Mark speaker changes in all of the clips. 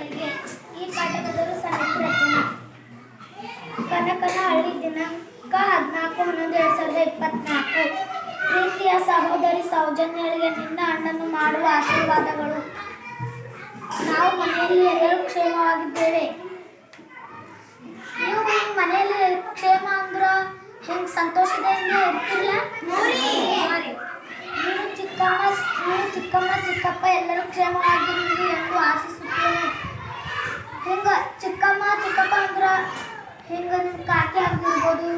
Speaker 1: ಮಕ್ಕಳಿಗೆ ಈ ಪಾಠದವರು ಸಮಿತಿ ರಚನೆ. ಕನಕನಹಳ್ಳಿ ದಿನಾಂಕ ಹದಿನಾಲ್ಕು ಹನ್ನೊಂದು ಎರಡು ಸಾವಿರದ ಇಪ್ಪತ್ನಾಲ್ಕು. ಪ್ರೀತಿಯ ಸಹೋದರಿ ಸೌಜನ್ಯಗಳಿಗೆ ನಿನ್ನ ಅಣ್ಣನ್ನು ಮಾಡುವ ಆಶೀರ್ವಾದಗಳು. ನಾವು ಮನೆಯಲ್ಲಿ ಎಲ್ಲರೂ ಕ್ಷೇಮವಾಗಿದ್ದೇವೆ. ನೀವು ನಿಮ್ಮ ಮನೆಯಲ್ಲಿ ಕ್ಷೇಮ ಅಂದ್ರ ಹೆಂಗ್ ಸಂತೋಷದಿಂದ ಇರ್ತಿಲ್ಲ ನೀನು ಚಿಕ್ಕಮ್ಮ ನೀನು ಚಿಕ್ಕಮ್ಮ ಚಿಕ್ಕಪ್ಪ ಎಲ್ಲರೂ ಕ್ಷೇಮವಾಗಿರುವುದು ಎಂದು ಆಶಿಸುತ್ತೇನೆ ಹಿಂಗ ಚಿಕ್ಕಮ್ಮ ಚಿಕ್ಕಪ್ಪ ಅಂದ್ರ ಹಿಂಗ ನಿಮ್ ಕಾಕಿ ಆಗಿರ್ಬೋದು,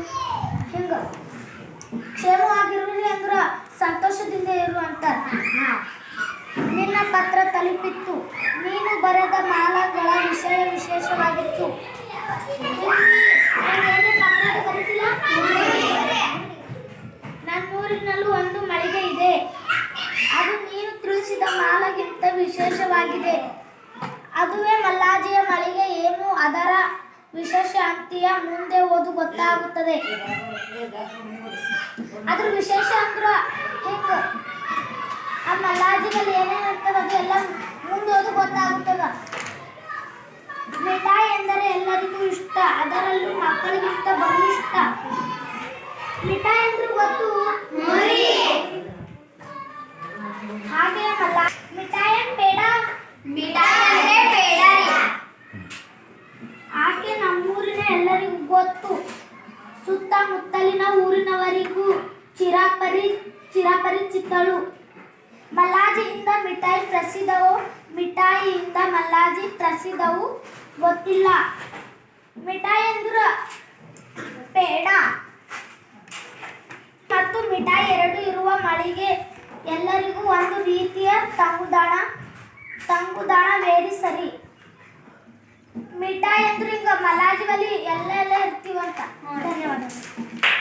Speaker 1: ಹಿಂಗ? ಕ್ಷೇಮವಾಗಿರ್ಲಿ ಅಂದ್ರ ಸಂತೋಷದಿಂದ ಇರು ಅಂತ. ನಿನ್ನ ಪತ್ರ ತಲುಪಿತ್ತು. ನೀನು ಬರೆದ ಮಾಲಗಳ ವಿಷಯ ವಿಶೇಷವಾಗಿತ್ತು. ನನ್ನೂರಿನಲ್ಲೂ ಒಂದು ಮಳಿಗೆ ಇದೆ. ಅದು ನೀನು ತಿಳಿಸಿದ ಮಾಲಗಿಂತ ವಿಶೇಷವಾಗಿದೆ. ಅದುವೇ ಮಲ್ಲಾಜಿಯ ಮಳಿಗೆ, ಏನು ಅದರ ವಿಶೇಷ ಅಂತೀಯ ಮುಂದೆ ಓದು ಗೊತ್ತಾಗುತ್ತದೆ. ಅದ್ರ ವಿಶೇಷ ಅಂದ್ರ ಆ ಮಲ್ಲಾಜಿನಲ್ಲಿ ಏನೇನು ಇರ್ತದ ಅದು ಮುಂದೆ ಓದು ಗೊತ್ತಾಗುತ್ತದ. ಮಿಠಾಯಿ ಎಂದರೆ ಎಲ್ಲರಿಗೂ ಇಷ್ಟ, ಅದರಲ್ಲೂ ಮಕ್ಕಳಿಗಿಂತ ಬಲು ಇಷ್ಟ ಸುತ್ತಮುತ್ತಲಿನ ಊರಿನವರಿಗೂ ಚಿರಾಪರಿ ಚಿರಾಪರಿಚಿತಳು ಮಲ್ಲಾಜಿಯಿಂದ ಮಿಠಾಯಿ ಪ್ರಸಿದ್ಧವು? ಮಿಠಾಯಿಯಿಂದ ಮಲ್ಲಾಜಿ ಪ್ರಸಿದ್ಧವು? ಗೊತ್ತಿಲ್ಲ. ಮಿಠಾಯಿ ಅಂದ್ರ ಪೇಡ. ಮತ್ತು ಮಿಠಾಯಿ ಎರಡು ಇರುವ ಮಳಿಗೆ. ಎಲ್ಲರಿಗೂ ಒಂದು ರೀತಿಯ ತಂಗುದಾಣ ತಂಗುದಾಣ ವೇರಿ ಸರಿ. ಮಲಾಜಿಗಲ್ಲಿ ಎಲ್ಲ ಎಲ್ಲ ಇರ್ತೀವಂತ. ಧನ್ಯವಾದಗಳು.